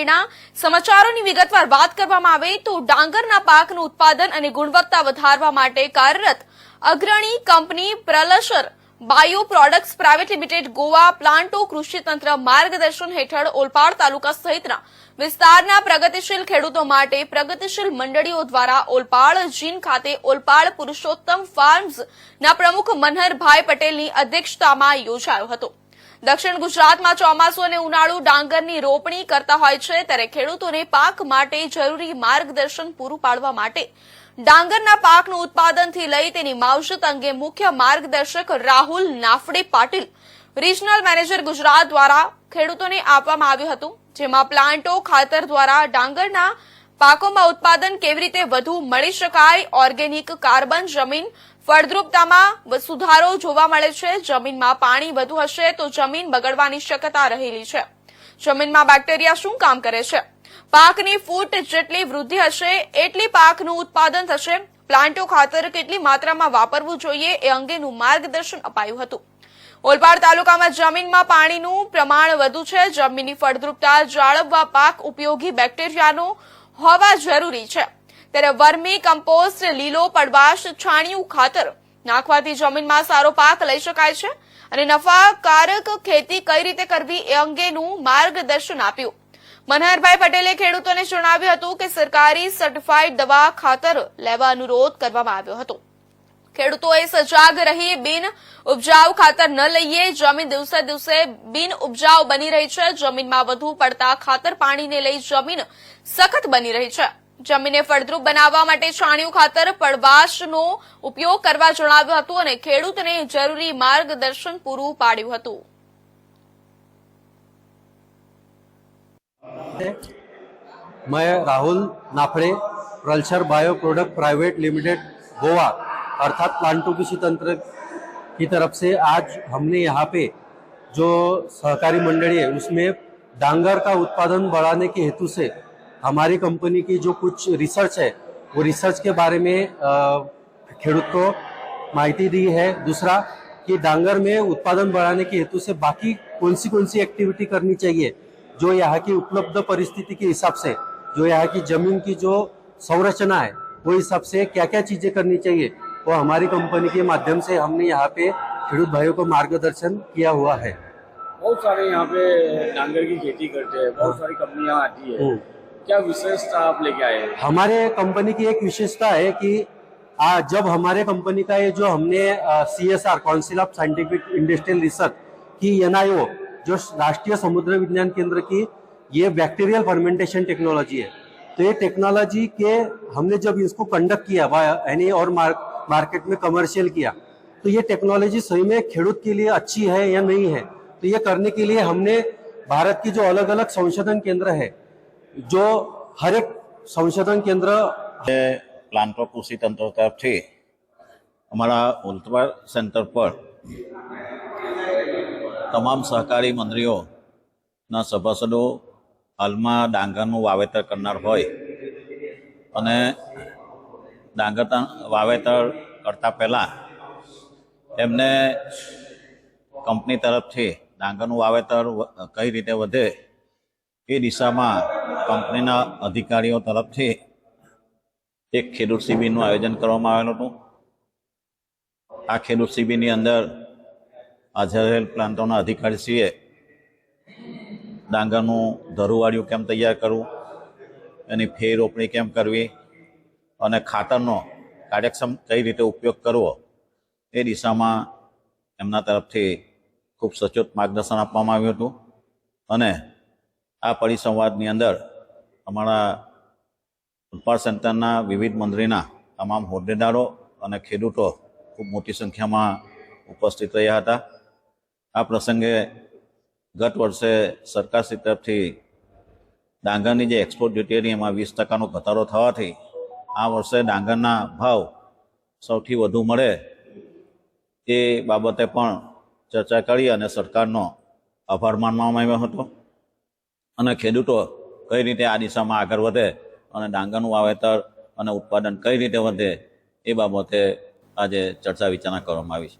સવેરના સમાચારોની વિગતવાર વાત કરવામાં આવે તો ડાંગરના પાકનું ઉત્પાદન અને ગુણવત્તા વધારવા માટે કાર્યરત અગ્રણી company પ્રલશર bio products private limited Goa પ્લાન્ટો કૃષિતંત્ર માર્ગદર્શન હેઠળ ઓલપાડ તાલુકા સહિતના વિસ્તારના પ્રગતિશીલ ખેડૂતો માટે પ્રગતિશીલ મંડળીઓ દ્વારા ઓલપાડ જીન ખાતે ઓલપાડ પુરુષોત્તમ ફાર્મ્સના પ્રમુખ મનહરભાઈ પટેલની અધ્યક્ષતામાં યોજાયો હતો. દક્ષિણ ગુજરાતમાં ચોમાસું અને ઉનાળુ ડાંગરની રોપણી કરતા હોય છે, ત્યારે ખેડૂતોને પાક માટે જરૂરી માર્ગદર્શન પૂરું પાડવા માટે ડાંગરના પાકનું ઉત્પાદનથી લઈ તેની માવજત અંગે મુખ્ય માર્ગદર્શક રાહુલ નાફડે પાટીલ રિજનલ મેનેજર ગુજરાત દ્વારા ખેડૂતોને આપવામાં આવ્યું હતું, જેમાં પ્લાન્ટો, ખાતર દ્વારા ડાંગરના પાકોમાં ઉત્પાદન કેવી રીતે વધુ મળી શકાય, ઓર્ગેનિક કાર્બન જમીન ફળદ્રુપતામાં સુધારો જોવા મળે છે. જમીનમાં પાણી વધુ હશે તો જમીન બગડવાની શક્યતા રહેલી છે. જમીનમાં બેક્ટેરિયા શું કામ કરે છે? પાકની ફૂટ જેટલી વૃદ્ધિ હશે, એટલી પાકનું ઉત્પાદન થશે. પ્લાન્ટો ખાતર કેટલી માત્રામાં વાપરવું જોઈએ એ અંગેનું માર્ગદર્શન અપાયું હતું. ઓલપાડ તાલુકામાં જમીનમાં પાણીનું પ્રમાણ વધુ છે. જમીનની ફળદ્રુપતા જાળવવા પાક ઉપયોગી બેક્ટેરિયાનો હોવા જરૂરી છે. ત્યારે વર્મી કમ્પોસ્ટ લીલો પડવાશ છાણિયું ખાતર. નાખવાથી જમીનમાં સારો પાક લઈ શકાય છે અને નફાકારક ખેતી કઈ રીતે કરવી એ અંગેનું માર્ગદર્શન આપ્યું. મનહરભાઈ પટેલે ખેડૂતોને જણાવ્યું હતું કે સરકારી સર્ટિફાઈડ દવા ખાતર લેવા અનુરોધ કરવામાં આવ્યો હતો. ખેડૂતોએ સજાગ રહી બિન ઉપજાઉ ખાતર ન લઈએ. જમીન દિવસે દિવસે બિન ઉપજાઉ બની રહી છે. જમીનમાં વધુ પડતા ખાતર પાણીને લઈ જમીન સખત બની રહી છે. જમીનને ફળદ્રુપ બનાવવા માટે છાણિયું ખાતર પડવાશનો ઉપયોગ કરવા જણાવ્યું હતું અને ખેડૂતને જરૂરી માર્ગદર્શન પૂરું પાડ્યું હતું मैं Rahul Naphade प्रल्सर bio product private limited Goa अर्थात प्लांटो कृषि तंत्र की तरफ से आज हमने यहाँ पे जो सहकारी मंडली है उसमें डांगर का उत्पादन बढ़ाने के हेतु से हमारी कंपनी की जो कुछ रिसर्च है वो रिसर्च के बारे में खेडूत को माहिती दी है। दूसरा कि डांगर में उत्पादन बढ़ाने के हेतु से बाकी कौन सी कौन सी एक्टिविटी करनी चाहिए जो यहाँ की उपलब्ध परिस्थिति के हिसाब से जो यहाँ की ज़मीन की जो संरचना है वो हिसाब से क्या क्या चीज़ें करनी चाहिए वो हमारी कंपनी के माध्यम से हमने यहाँ पे खेडूत भाइयों को मार्गदर्शन किया हुआ है। बहुत सारे यहाँ पे डांगर की खेती करते हैं बहुत सारी कंपनियाँ आती है। हम्म। क्या विशेषता आप लेके आए हमारे कंपनी की एक विशेषता है कि आ, जब हमारे कंपनी का ये जो हमने C S R council of scientific industrial research की एन आई ओ जो राष्ट्रीय समुद्र विज्ञान केंद्र की ये बैक्टीरियल फर्मेंटेशन टेक्नोलॉजी है। तो ये टेक्नोलॉजी के हमने जब इसको कंडक्ट किया यानी और मार, मार्केट में कमर्शियल किया तो ये टेक्नोलॉजी सही में खेडूत के लिए अच्छी है या नहीं है? तो ये करने के लिए हमने भारत की जो अलग अलग संशोधन केंद्र है જો હરેક સંશોધન કેન્દ્ર પ્લાન્ટો કૃષિ તંત્ર તરફથી અમારા ઓલતવા સેન્ટર પર તમામ સહકારી મંત્રીઓના સભાસદો હાલમાં ડાંગરનું વાવેતર કરનાર હોય અને ડાંગર વાવેતર કરતાં પહેલાં એમને કંપની તરફથી ડાંગરનું વાવેતર કઈ રીતે વધે એ દિશામાં કંપનીના અધિકારીઓ તરફથી એક ખેડૂત શિબિરનું આયોજન કરવામાં આવેલું હતું. આ ખેડૂત શિબિરની અંદર હાજર રહેલ પ્લાન્ટોના અધિકારીશ્રીએ ડાંગરનું ધરુવાળિયું કેમ તૈયાર કરવું એની ફેર રોપણી કેમ કરવી અને ખાતરનો કાર્યક્ષમ કઈ રીતે ઉપયોગ કરવો એ દિશામાં એમના તરફથી ખૂબ સચોટ માર્ગદર્શન આપવામાં આવ્યું હતું. અને આ પરિસંવાદની અંદર અમારા ઉત્પાદ સંતાનના વિવિધ મંડળીના તમામ હોદ્દેદારો અને ખેડૂતો ખૂબ મોટી સંખ્યામાં ઉપસ્થિત રહ્યા હતા. આ પ્રસંગે ગત વર્ષે સરકારશ્રી તરફથી ડાંગરની જે એક્સપોર્ટ ડ્યુટી હતી એમાં વીસ ટકાનો ઘટાડો થવાથી આ વર્ષે ડાંગરના ભાવ સૌથી વધુ મળે એ બાબતે પણ ચર્ચા કરી અને સરકારનો આભાર માનવામાં આવ્યો હતો. અને ખેડૂતો કઈ રીતે આ દિશામાં આગળ વધે અને ડાંગરનું વાવેતર અને ઉત્પાદન કઈ રીતે વધે એ બાબતે આજે ચર્ચા વિચારણા કરવામાં આવી છે.